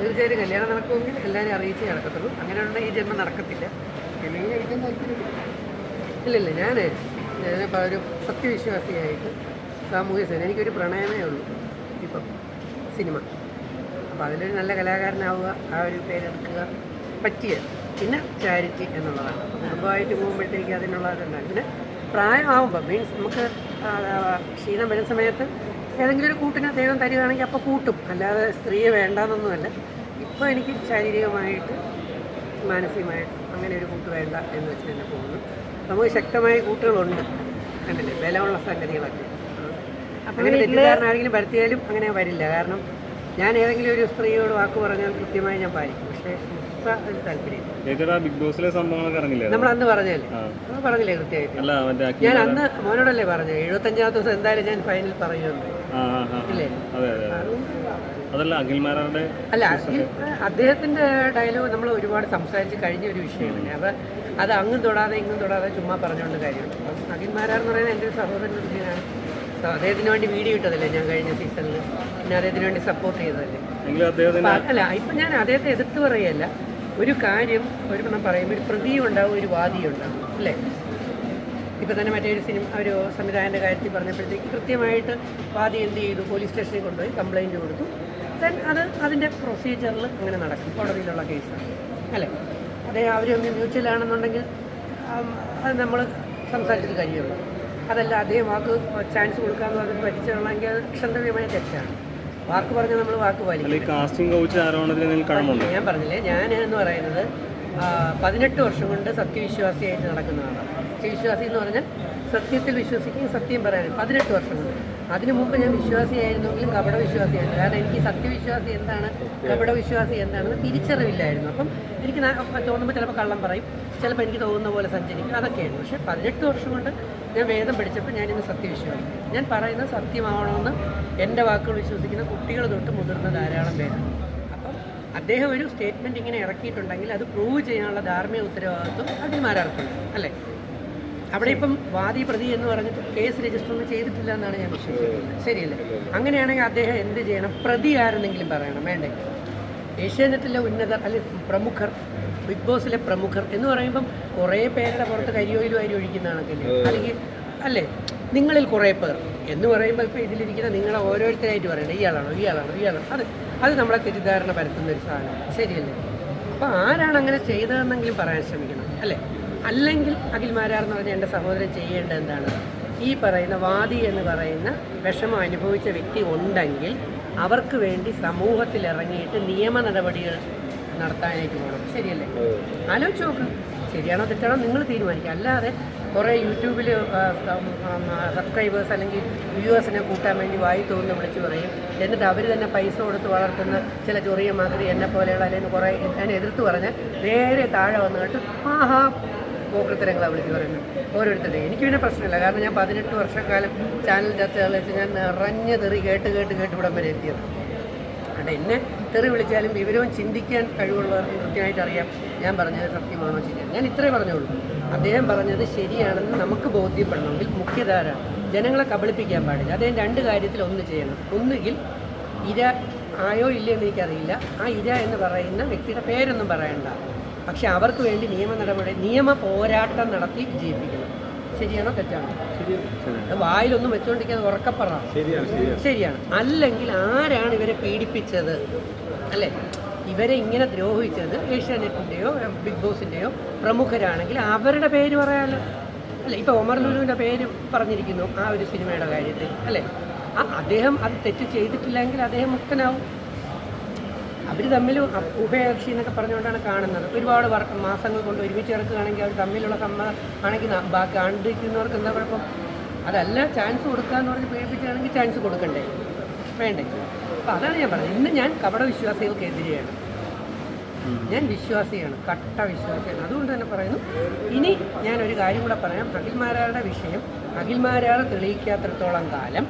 തീർച്ചയായിട്ടും കല്യാണം നടക്കുമെങ്കിൽ എല്ലാവരും അറിയിച്ചേ നടക്കത്തുള്ളൂ. അങ്ങനെയുള്ള ഈ ജന്മം നടക്കത്തില്ല. കല്യാണം കഴിക്കാൻ ഇല്ലില്ല ഞാൻ ഞാനിപ്പോൾ ഒരു സത്യവിശ്വാസിയായിട്ട് സാമൂഹ്യ സേന എനിക്കൊരു പ്രണയമേ ഉള്ളൂ ഇപ്പം സിനിമ. അപ്പോൾ അതിലൊരു നല്ല കലാകാരനാവുക ആ ഒരു പേരെടുക്കുക പറ്റിയ പിന്നെ ചാരിറ്റി എന്നുള്ളതാണ്. കുടുംബമായിട്ട് പോകുമ്പോഴത്തേക്ക് അതിനുള്ള പിന്നെ പ്രായമാവുമ്പോൾ മീൻസ് നമുക്ക് ക്ഷീണം വരുന്ന സമയത്ത് ഏതെങ്കിലും ഒരു കൂട്ടിനെ ദൈവം തരികയാണെങ്കിൽ അപ്പോൾ കൂട്ടും. അല്ലാതെ സ്ത്രീയെ വേണ്ടാന്നൊന്നുമല്ല. ഇപ്പോൾ എനിക്ക് ശാരീരികമായിട്ട് മാനസികമായിട്ട് അങ്ങനെ ഒരു കൂട്ട് വേണ്ട എന്ന് വെച്ച് തന്നെ പോകുന്നു. നമുക്ക് ശക്തമായ കൂട്ടുകളുണ്ട്. കണ്ടില്ലേ? ബലമുള്ള സംഗതികളൊക്കെ. അങ്ങനെ തെറ്റിദ്ധാരണ ആരെങ്കിലും വരുത്തിയാലും അങ്ങനെ വരില്ല. കാരണം ഞാൻ ഏതെങ്കിലും ഒരു സ്ത്രീയോട് വാക്ക് പറഞ്ഞാൽ കൃത്യമായി ഞാൻ പാലിക്കും. പക്ഷേ ബിഗ് ബോസിലെ സംഭവങ്ങളൊക്കെ ഇറങ്ങില്ലേ? നമ്മൾ അന്ന് പറഞ്ഞല്ലേ. അന്ന് പറഞ്ഞില്ലേ കൃത്യമായിട്ട്? ഞാൻ അന്ന് മോനോടല്ലേ പറഞ്ഞു എഴുപത്തഞ്ചാമത്തെ ദിവസം എന്തായാലും ഞാൻ ഫൈനൽ പറയുമെന്ന്. അതല്ല അഖിൽമാരാരുടെ അല്ല അഖിൽ അദ്ദേഹത്തിന്റെ ഡയലോഗ് നമ്മൾ ഒരുപാട് സംസാരിച്ച് കഴിഞ്ഞ ഒരു വിഷയമാണ്. അപ്പൊ അത് അങ്ങും തൊടാതെ ഇങ്ങും തൊടാതെ ചുമ്മാ പറഞ്ഞുകൊണ്ട് കാര്യമുണ്ട് അപ്പം അഖിൽമാരാന്ന് പറയുന്നത് എന്റെ ഒരു സഹോദരൻ തുല്യനാണ് അദ്ദേഹത്തിന് വേണ്ടി വീഡിയോ ഇട്ടതല്ലേ ഞാൻ കഴിഞ്ഞ സീസണിൽ പിന്നെ അദ്ദേഹത്തിന് വേണ്ടി സപ്പോർട്ട് ചെയ്തതല്ലേ? അല്ല ഇപ്പം ഞാൻ അദ്ദേഹത്തെ എതിർത്ത് പറയല്ല ഒരു കാര്യം ഒരു പറയുമ്പോൾ ഒരു പ്രതിയും ഉണ്ടാവും ഒരു വാദിയും ഉണ്ടാവും അല്ലേ? ഇപ്പം തന്നെ മറ്റേ സിനിമ ഒരു സംവിധായകന്റെ കാര്യത്തിൽ പറഞ്ഞപ്പോഴത്തേക്ക് കൃത്യമായിട്ട് വാദി എന്ത് ചെയ്തു? പോലീസ് സ്റ്റേഷനിൽ കൊണ്ടുപോയി കംപ്ലയിന്റ് കൊടുത്തു. ദെൻ അത് അതിന്റെ പ്രൊസീജിയറിൽ അങ്ങനെ നടക്കും. കോടതിയിലുള്ള കേസാണ്. അല്ലേ? അതേ അവർ മ്യൂച്വൽ ആണെന്നുണ്ടെങ്കിൽ അത് നമ്മൾ സംസാരിച്ചത് കഴിയുള്ളൂ അതല്ല അദ്ദേഹം വാക്ക് ചാൻസ് കൊടുക്കാമെന്ന് പറഞ്ഞിട്ട് പറ്റിച്ചുള്ളെങ്കിൽ അത് ക്ഷന്തവ്യമായ തെറ്റാണ്. വാക്ക് പറഞ്ഞാൽ നമ്മൾ വാക്ക് പാലിക്കും ഞാൻ പറഞ്ഞില്ലേ ഞാൻ എന്ന് പറയുന്നത് പതിനെട്ട് വർഷം കൊണ്ട് സത്യവിശ്വാസിയായിട്ട് നടക്കുന്നതാണ്. സത്യവിശ്വാസി എന്ന് പറഞ്ഞാൽ സത്യത്തിൽ വിശ്വസിക്കുകയും സത്യം പറയാനും പതിനെട്ട് വർഷം കൊണ്ട്. അതിനു മുമ്പ് ഞാൻ വിശ്വാസിയായിരുന്നെങ്കിലും കപട വിശ്വാസിയായിരുന്നു കാരണം എനിക്ക് സത്യവിശ്വാസി എന്താണ് കപട വിശ്വാസി എന്താണെന്ന് തിരിച്ചറിവില്ലായിരുന്നു. അപ്പം എനിക്ക് തോന്നുമ്പോൾ ചിലപ്പോൾ കള്ളം പറയും ചിലപ്പോൾ എനിക്ക് തോന്നുന്ന പോലെ സഞ്ചരിക്കും. അതൊക്കെയാണ് പക്ഷേ പതിനെട്ട് വർഷം കൊണ്ട് ഞാൻ വേദം പഠിച്ചപ്പോൾ ഞാനിന്ന് സത്യവിശ്വാസം. ഞാൻ പറയുന്നത് സത്യമാവണമെന്ന് എന്റെ വാക്കുകൾ വിശ്വസിക്കുന്ന കുട്ടികൾ തൊട്ട് മുതിർന്ന ധാരാളം പേരാണ്. അപ്പം അദ്ദേഹം ഒരു സ്റ്റേറ്റ്മെന്റ് ഇങ്ങനെ ഇറക്കിയിട്ടുണ്ടെങ്കിൽ അത് പ്രൂവ് ചെയ്യാനുള്ള ധാർമ്മിക ഉത്തരവാദിത്വം അഖിൽമാരാർക്കുണ്ട് അല്ലേ? അവിടെ ഇപ്പം വാദി പ്രതി എന്ന് പറഞ്ഞിട്ട് കേസ് രജിസ്റ്റർ ഒന്നും ചെയ്തിട്ടില്ല എന്നാണ് ഞാൻ വിശ്വസിക്കുന്നത്. ശരിയല്ലേ? അങ്ങനെയാണെങ്കിൽ അദ്ദേഹം എന്ത് ചെയ്യണം? പ്രതി ആരെന്നെങ്കിലും പറയണം. വേണ്ടേ? ഏഷ്യാനെറ്റിലെ ഉന്നതർ അല്ലെങ്കിൽ പ്രമുഖർ ബിഗ് ബോസിലെ പ്രമുഖർ എന്ന് പറയുമ്പം കുറേ പേരുടെ പുറത്ത് കരിയോയിലും അരി ഒഴിക്കുന്നതാണൊക്കെ അല്ലെങ്കിൽ അല്ലേ? നിങ്ങളിൽ കുറേ പേർ എന്ന് പറയുമ്പോൾ ഇപ്പോൾ ഇതിലിരിക്കുന്ന നിങ്ങളെ ഓരോരുത്തരായിട്ട് പറയണം ഇയാളാണോ ഇയാളാണോ ഇയാളാണോ? അത് അത് നമ്മളെ തെറ്റിദ്ധാരണ പരത്തുന്ന ഒരു സാധനം ശരിയല്ലേ? അപ്പോൾ ആരാണ് അങ്ങനെ ചെയ്തതെന്നെങ്കിലും പറയാൻ ശ്രമിക്കണം അല്ലേ? അല്ലെങ്കിൽ അഖിൽമാരാർന്ന് പറഞ്ഞ എന്റെ സഹോദരൻ ചെയ്യേണ്ടത് എന്താണ്? ഈ പറയുന്ന വാദി എന്ന് പറയുന്ന വിഷമം അനുഭവിച്ച വ്യക്തി ഉണ്ടെങ്കിൽ അവർക്ക് വേണ്ടി സമൂഹത്തിൽ ഇറങ്ങിയിട്ട് നിയമ നടപടികൾ നടത്താനായിട്ട് പോകണം ശരിയല്ലേ? ആലോചിച്ച് നോക്ക്. ശരിയാണോ തെറ്റാണോ നിങ്ങൾ തീരുമാനിക്കുക അല്ലാതെ കുറേ യൂട്യൂബിൽ സബ്സ്ക്രൈബേഴ്സ് അല്ലെങ്കിൽ വ്യൂവേഴ്സിനെ കൂട്ടാൻ വേണ്ടി വായി തോന്നുന്നു വിളിച്ച് പറയും. എന്നിട്ട് അവർ തന്നെ പൈസ കൊടുത്ത് വളർത്തുന്ന ചില ചൊറിയ മാതിരി എന്നെ പോലെയുള്ള അല്ലെങ്കിൽ കുറേ ഞാൻ എതിർത്ത് പറഞ്ഞ് നേരെ താഴെ വന്നിട്ട് ആഹാ പോക്കൃത്തരങ്ങളാണ് വിളിച്ച് പറയുന്നത്. ഓരോരുത്തരുടെ. എനിക്ക് പിന്നെ പ്രശ്നമില്ല. കാരണം ഞാൻ പതിനെട്ട് വർഷക്കാലം ചാനൽ ചർച്ചകൾ വെച്ച് ഞാൻ നിറഞ്ഞ തെറി കേട്ട് കേട്ട് കേട്ട് ഇവിടം വരെ എത്തിയത്. അതുകൊണ്ട് എന്നെ തെറി വിളിച്ചാലും വിവരവും ചിന്തിക്കാൻ കഴിവുള്ളവർക്ക് കൃത്യമായിട്ട് അറിയാം. ഞാൻ പറഞ്ഞത് സത്യമാണോ ശരിയാണ്? ഞാൻ ഇത്രേ പറഞ്ഞുള്ളൂ. അദ്ദേഹം പറഞ്ഞത് ശരിയാണെന്ന് നമുക്ക് ബോധ്യപ്പെടണമെങ്കിൽ മുഖ്യധാര ജനങ്ങളെ കബളിപ്പിക്കാൻ പാടില്ല. അദ്ദേഹം രണ്ട് കാര്യത്തിൽ ഒന്ന് ചെയ്യണം. ഒന്നുകിൽ ഇര ആയോ ഇല്ലയോ എന്ന് എനിക്കറിയില്ല. ആ ഇര എന്ന് പറയുന്ന വ്യക്തിയുടെ പേരൊന്നും പറയണ്ട. പക്ഷെ അവർക്ക് വേണ്ടി നിയമ നടപടി നിയമ പോരാട്ടം നടത്തി വിജയിപ്പിക്കണം. ശരിയാണോ തെറ്റാണോ? വായിലൊന്നും വെച്ചുകൊണ്ടിരിക്കാതെ ഉറക്കപ്പറ ശരിയാണ് അല്ലെങ്കിൽ ആരാണ് ഇവരെ പീഡിപ്പിച്ചത്? അല്ലേ? ഇവരെ ഇങ്ങനെ ദ്രോഹിച്ചത് ഏഷ്യാനെറ്റിന്റെയോ ബിഗ് ബോസിന്റെയോ പ്രമുഖരാണെങ്കിൽ അവരുടെ പേര് പറയാമല്ലോ അല്ലെ? ഇപ്പോൾ ഒമർ ലുലുവിന്റെ പേര് പറഞ്ഞിരിക്കുന്നു ആ ഒരു സിനിമയുടെ കാര്യത്തിൽ. അല്ലേ? ആ അദ്ദേഹം അത് തെറ്റ് ചെയ്തിട്ടില്ലെങ്കിൽ അദ്ദേഹം മുക്തനാവും. അവർ തമ്മിൽ ഉഭയകക്ഷി എന്നൊക്കെ പറഞ്ഞുകൊണ്ടാണ് കാണുന്നത്. ഒരുപാട് മാസങ്ങൾ കൊണ്ട് ഒരുമിച്ച് കിടക്കുകയാണെങ്കിൽ അവർ തമ്മിലുള്ള സമ്മതം ആണെങ്കിൽ ബാക്കി ആണ്ടിരിക്കുന്നവർക്ക് എന്താ കുഴപ്പം? അതല്ല ചാൻസ് കൊടുക്കാന്ന് പറഞ്ഞ് പേടിപ്പിക്കുകയാണെങ്കിൽ ചാൻസ് കൊടുക്കണ്ടേ? വേണ്ടേ? അപ്പോൾ അതാണ് ഞാൻ പറഞ്ഞത്. ഇന്ന് ഞാൻ കപട വിശ്വാസികൾക്കെതിരെയാണ് ഞാൻ വിശ്വാസിയാണ് കട്ട വിശ്വാസിയാണ്. അതുകൊണ്ട് തന്നെ പറയുന്നു ഇനി ഞാൻ ഒരു കാര്യം കൂടെ പറയാം. അഖിൽമാരാളുടെ വിഷയം അഖിൽമാരാൾ തെളിയിക്കാത്തടത്തോളം കാലം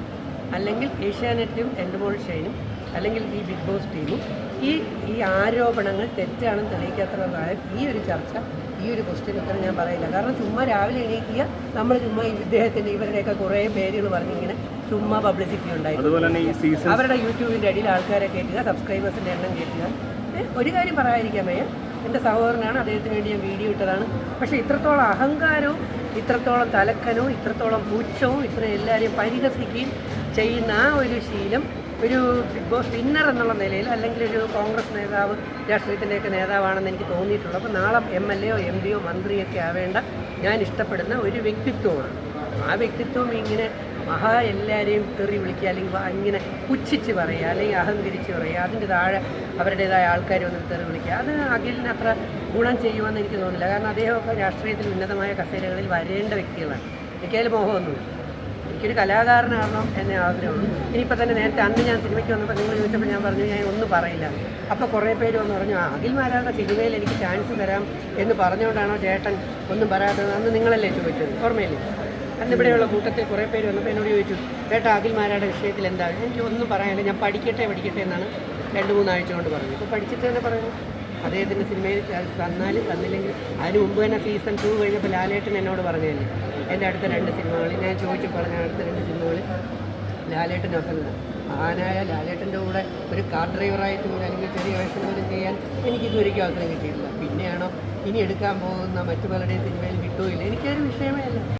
അല്ലെങ്കിൽ ഏഷ്യാനെറ്റും എൻഡുമോൾ ഷൈനും അല്ലെങ്കിൽ ഈ ബിഗ് ബോസ് ടീമും ഈ ഈ ആരോപണങ്ങൾ തെറ്റാണെന്ന് തെളിയിക്കാത്ത കാര്യം ഈ ഒരു ചർച്ച ഈ ഒരു ക്വസ്റ്റ്യൻ ഉത്തരം ഞാൻ പറയില്ല. കാരണം ചുമ്മാ രാവിലെ എണീക്കുക നമ്മൾ ചുമ്മാ ഈ ഇദ്ദേഹത്തിന്റെ ഇവരുടെയൊക്കെ കുറേ പേരുകൾ പറഞ്ഞിങ്ങനെ ചുമ്മാ പബ്ലിസിറ്റി ഉണ്ടായി അവരുടെ യൂട്യൂബിന്റെ അടിയിൽ ആൾക്കാരെ കയറ്റുക സബ്സ്ക്രൈബേഴ്സിന്റെ എണ്ണം കയറ്റുക ഒരു കാര്യം പറയാതിരിക്കാൻ വയ്യ. എന്റെ സഹോദരനാണ് അദ്ദേഹത്തിന് വേണ്ടി ഞാൻ വീഡിയോ ഇട്ടതാണ്. പക്ഷേ ഇത്രത്തോളം അഹങ്കാരവും ഇത്രത്തോളം തലക്കനവും ഇത്രത്തോളം പൂച്ചവും ഇത്ര എല്ലാവരെയും പരിഹസിക്കുകയും ചെയ്യുന്ന ആ ഒരു ശീലം ഒരു ബിഗ് ബോസ് വിന്നർ എന്നുള്ള നിലയിൽ അല്ലെങ്കിൽ ഒരു കോൺഗ്രസ് നേതാവ് രാഷ്ട്രീയത്തിന്റെയൊക്കെ നേതാവാണെന്ന് എനിക്ക് തോന്നിയിട്ടുള്ളൂ. അപ്പോൾ നാളെ എം എൽ എയോ എം പിയോ മന്ത്രിയൊക്കെ ആവേണ്ട ഞാൻ ഇഷ്ടപ്പെടുന്ന ഒരു വ്യക്തിത്വമാണ്. ആ വ്യക്തിത്വം ഇങ്ങനെ മഹാ എല്ലാവരെയും തെറി വിളിക്കുക അല്ലെങ്കിൽ ഇങ്ങനെ പുച്ഛിച്ച് പറയുക അല്ലെങ്കിൽ അഹങ്കരിച്ച് പറയുക അതിന്റെ താഴെ അവരുടേതായ ആൾക്കാർ വന്ന് തെറി വിളിക്കുക അത് അഖിലിന് അത്ര ഗുണം ചെയ്യുമെന്ന് എനിക്ക് തോന്നുന്നില്ല കാരണം അദ്ദേഹമൊക്കെ രാഷ്ട്രീയത്തിൽ ഉന്നതമായ കസേരകളിൽ വരേണ്ട വ്യക്തികളാണ്. എനിക്കതിൽ മോഹമൊന്നുമില്ല. എനിക്കൊരു കലാകാരനാകണം എന്നെ ആഗ്രഹമുള്ളൂ. ഇനിയിപ്പോൾ തന്നെ നേരത്തെ അന്ന് ഞാൻ സിനിമയ്ക്ക് വന്നപ്പോൾ നിങ്ങൾ ചോദിച്ചപ്പോൾ ഞാൻ പറഞ്ഞു ഞാൻ ഒന്നും പറയില്ല. അപ്പോൾ കുറേ പേര് വന്ന് പറഞ്ഞു അഖിൽ മാരാരുടെ സിനിമയിൽ എനിക്ക് ചാൻസ് തരാം എന്ന് പറഞ്ഞുകൊണ്ടാണോ ചേട്ടൻ ഒന്നും പറയാത്തത്? അന്ന് നിങ്ങളല്ലേ ചോദിച്ചത് ഓർമ്മയില്ലേ? അന്ന് ഇവിടെയുള്ള കൂട്ടത്തിൽ കുറേ പേര് വന്നപ്പോൾ എന്നോട് ചോദിച്ചു ചേട്ടാ അഖിൽ മാരാരുടെ വിഷയത്തിൽ എന്താ? എനിക്ക് ഒന്നും പറയാനില്ല ഞാൻ പഠിക്കട്ടെ പഠിക്കട്ടെ എന്നാണ് രണ്ട് മൂന്നാഴ്ച കൊണ്ട് പറഞ്ഞു ഇപ്പോൾ പഠിച്ചിട്ട് തന്നെ പറയുന്നു. അദ്ദേഹത്തിന്റെ സിനിമയിൽ തന്നാലും തന്നില്ലെങ്കിൽ അതിന് മുമ്പ് തന്നെ സീസൺ ടു കഴിഞ്ഞപ്പോൾ ലാലേട്ടൻ എന്നോട് പറഞ്ഞതല്ലേ? എന്റെ അടുത്ത രണ്ട് സിനിമകളിൽ ഞാൻ ചോദിച്ചു പറഞ്ഞ അടുത്ത രണ്ട് സിനിമകളിൽ ലാലേട്ടൻ അവസരം ആനായ ലാലേട്ടന്റെ കൂടെ ഒരു കാർ ഡ്രൈവറായിട്ട് പോലും അല്ലെങ്കിൽ ചെറിയ വേഷം പോലും ചെയ്യാൻ എനിക്ക് ഇതുവരെയ്ക്കും അവസരം കിട്ടിയിട്ടില്ല. പിന്നെയാണോ ഇനി എടുക്കാൻ പോകുന്ന മറ്റു പലരുടെയും സിനിമയിൽ കിട്ടുമില്ല എനിക്കൊരു വിഷയമേ അല്ല.